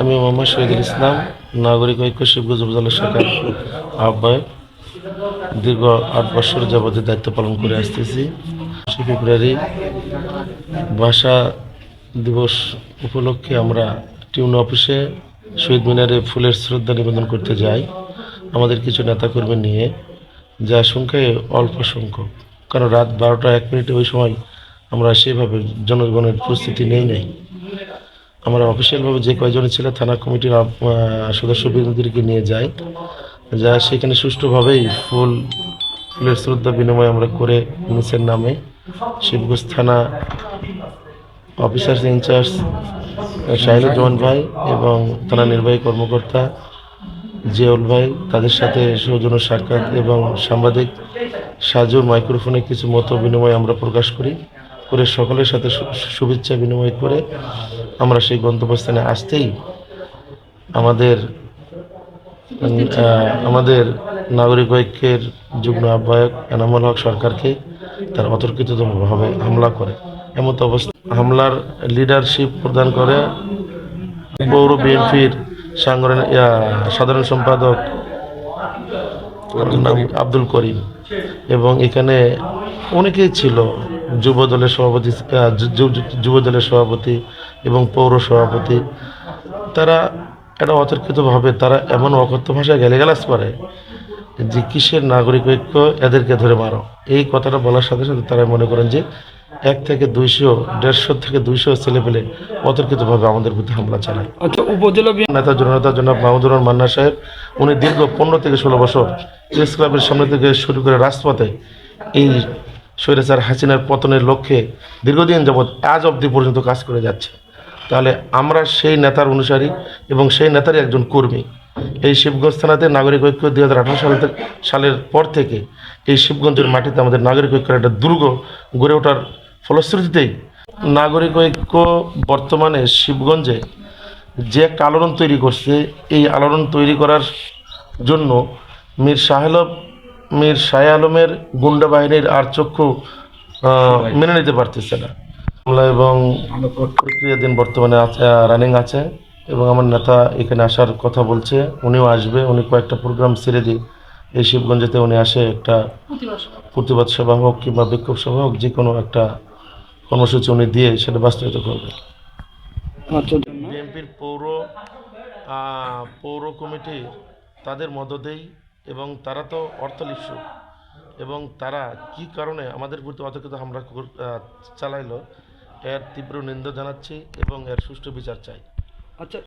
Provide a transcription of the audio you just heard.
আমি মোহাম্মদ শহীদুল ইসলাম, নাগরিক ঐক্য শিবগঞ্জ উপজেলা শাখার আহ্বায়ক। দীর্ঘ আট বছর যাবতীয় দায়িত্ব পালন করে আসতেছি। ফেব্রুয়ারি ভাষা দিবস উপলক্ষে আমরা টিউন অফিসে শহীদ মিনারে ফুলের শ্রদ্ধা নিবেদন করতে যাই। আমাদের কিছু নেতাকর্মী নিয়ে, যা সংখ্যায় অল্প সংখ্যক। কারণ রাত বারোটা এক মিনিটে ওই সময় আমরা সেভাবে জনগণের প্রস্তুতি নেই নাই। আমরা অফিসিয়ালভাবে যে কয়জন ছিল থানা কমিটির আহ, সদস্য বিরোধীদেরকে নিয়ে যাই। যা সেখানে সুষ্ঠুভাবেই ফুল ফুলের শ্রদ্ধা বিনিময় আমরা করে নিচের নামে। শিবগঞ্জ থানা অফিসার ইনচার্জ শাহিনুজ্জামান ভাই এবং থানা নির্বাহী কর্মকর্তা জিয়াউল ভাই তাদের সাথে সৌজন্য সাক্ষাৎ এবং সাংবাদিক সাজুর মাইক্রোফোনে কিছু মত বিনিময় আমরা প্রকাশ করি। করে সকলের সাথে শুভেচ্ছা বিনিময় করে আমরা সেই গন্তব্যস্থানে আসতেই আমাদের আমাদের নাগরিক ঐক্যের যুগ্ম আহ্বায়ক এনামুল হক সরকারকে তার অতর্কিতভাবে হামলা করে। এমত অবস্থা হামলার লিডারশিপ প্রদান করে পৌর বিএনপির সাংগঠনিক সাধারণ সম্পাদক আব্দুল করিম। এবং এখানে অনেকেই ছিল যুব দলের সভাপতি যুব দলের সভাপতি এবং পৌর সভাপতি তারা এটা অতর্কিতভাবে তারা এমন অকথ্য ভাষায় গালিগালাজ করে যে কিসের নাগরিক ঐক্য এদেরকে ধরে মারো। এই কথাটা বলার সাথে সাথে তারা মনে করেন যে এক থেকে দুইশো দেড়শো থেকে দুইশো ছেলে পেলে অতর্কিতভাবে আমাদের প্রতি হামলা চালায়। আচ্ছা উপজেলা নেতা জননেতা জনাব মাহমুদুর মান্না সাহেব উনি দীর্ঘ পনেরো থেকে ষোলো বছর প্রেস ক্লাবের সামনে থেকে শুরু করে রাজপথে এই স্বৈরাচার হাসিনার পতনের লক্ষ্যে দীর্ঘদিন যাবৎ আজ অবধি পর্যন্ত কাজ করে যাচ্ছে। তাহলে আমরা সেই নেতার অনুসারী এবং সেই নেতারই একজন কর্মী। এই শিবগঞ্জ থানাতে নাগরিক ঐক্য দুই হাজার আঠারো সাল সালের পর থেকে এই শিবগঞ্জের মাটিতে আমাদের নাগরিক ঐক্যের একটা দুর্গ গড়ে ওঠার ফলশ্রুতিতেই নাগরিক ঐক্য বর্তমানে শিবগঞ্জে যে একটা আলোড়ন তৈরি করছে, এই আলোড়ন তৈরি করার জন্য মীর শাহেলব মীর শাহ আলমের গুন্ডা বাহিনীর আর চক্ষু মেনে নিতে পারতেছে না। মামলা এবং প্রক্রিয়াধীন বর্তমানে রানিং আছে এবং আমার নেতা এখানে আসার কথা বলছে উনিও আসবে উনি কয়েকটা প্রোগ্রাম ছেড়ে দিয়ে এই শিবগঞ্জেতে উনি আসে একটা প্রতিবাদ সভা। হোক কিংবা বিক্ষোভ সভা হোক যে কোনো একটা কর্মসূচি উনি দিয়ে সেটা বাস্তবায়িত করবে। আচ্ছা বিএনপির পৌর পৌর কমিটি তাদের মদতেই এবং তারা তো অর্থলিপ্সু এবং তারা কি কারণে আমাদের প্রতি অতর্কিত হামলা চালাইল চালাইলো, এর তীব্র নিন্দা জানাচ্ছি এবং এর সুষ্ঠু বিচার চাই। আচ্ছা